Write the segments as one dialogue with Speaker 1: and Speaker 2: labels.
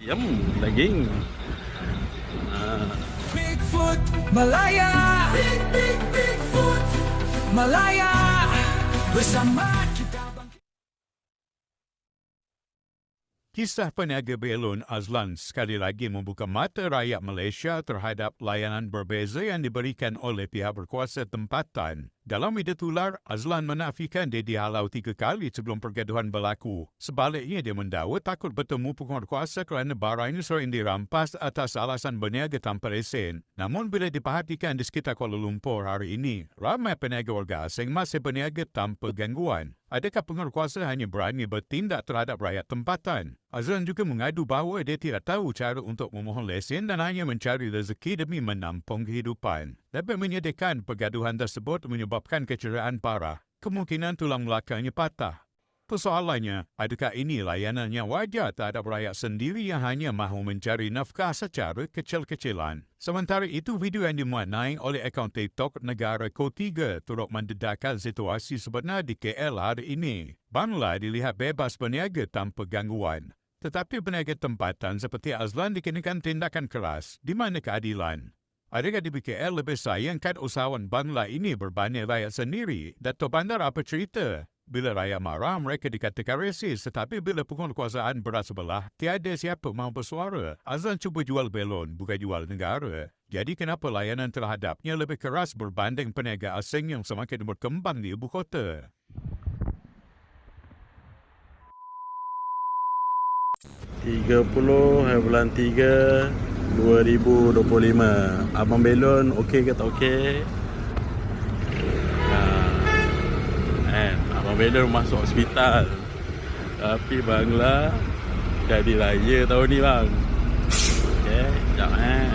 Speaker 1: Yum, daging. Ah,
Speaker 2: Bigfoot Malaya Big, big, Bigfoot Malaya Bersama kita bangkit
Speaker 3: Kisah peniaga belon Azlan sekali lagi membuka mata rakyat Malaysia terhadap layanan berbeza yang diberikan oleh pihak berkuasa tempatan. Dalam video tular, Azlan menafikan dia dihalau tiga kali sebelum pergaduhan berlaku. Sebaliknya, dia mendakwa takut bertemu penguatkuasa kerana barangnya sering dirampas atas alasan berniaga tanpa lesen. Namun, bila diperhatikan di sekitar Kuala Lumpur hari ini, ramai peniaga warga asing masih berniaga tanpa gangguan. Adakah penguatkuasa hanya berani bertindak terhadap rakyat tempatan? Azlan juga mengadu bahawa dia tidak tahu cara untuk memohon lesen dan hanya mencari rezeki demi menampung kehidupan. Dapat menyedihkan pergaduhan tersebut menyebabkan kecederaan parah. Kemungkinan tulang belakangnya patah. Persoalannya, adakah ini layanan yang wajar terhadap rakyat sendiri yang hanya mahu mencari nafkah secara kecil-kecilan? Sementara itu, video yang dimuatnai oleh akaun TikTok negara Ketiga turut mendedahkan situasi sebenar di KL hari ini. Bangla dilihat bebas berniaga tanpa gangguan. Tetapi peniaga tempatan seperti Azlan dikenakan tindakan keras. Di mana keadilan? Adakah di BKL lebih sayangkan usahawan Bangla ini berbanding rakyat sendiri? Dato' Bandar apa cerita? Bila rakyat marah, mereka dikatakan resis. Tetapi bila penguatkuasaan berat sebelah, tiada siapa mahu bersuara. Azlan cuba jual belon, bukan jual negara. Jadi kenapa layanan terhadapnya lebih keras berbanding peniaga asing yang semakin berkembang di ibu kota?
Speaker 1: 30 hari bulan 3 2025 Abang Belon okey ke tak okey? Nah, eh, Abang Belon masuk hospital. Tapi Bangla Jadi raya tahun ni bang. Okey, sekejap eh.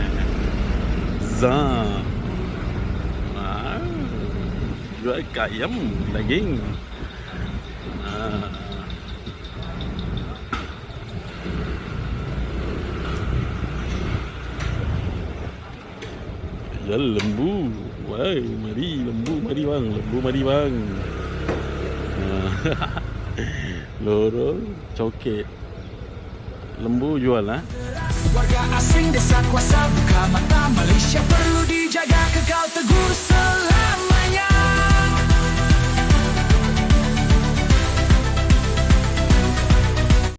Speaker 1: Zam ah, Jual kat ayam daging. Ah. Ya lembu. Wah, mari lembu, mari bang. Lembu mari bang. Lorong coket. Lembu jual ah.
Speaker 2: Warga asing desa kuasa Buka mata Malaysia